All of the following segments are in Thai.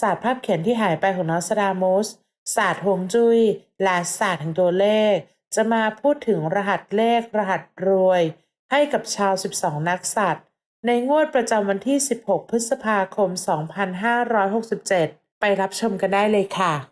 ศาสตร์ภาพเขียนที่หายไปของนอสตรามุสศาสตร์ฮวงจุ้ยและศาสตร์แห่งตัวเลข จะมาพูดถึงรหัสเลขรหัสรวย ให้กับชาว 12 นักสัตว์ ในงวดประจำวันที่ 16 พฤษภาคม 2567 ไปรับชมกันได้เลยค่ะ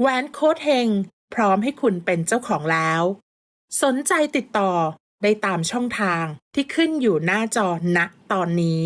แหวนโค้ดเฮงพร้อมให้คุณเป็นเจ้าของแล้ว สนใจติดต่อได้ตามช่องทางที่ขึ้นอยู่หน้าจอณตอนนี้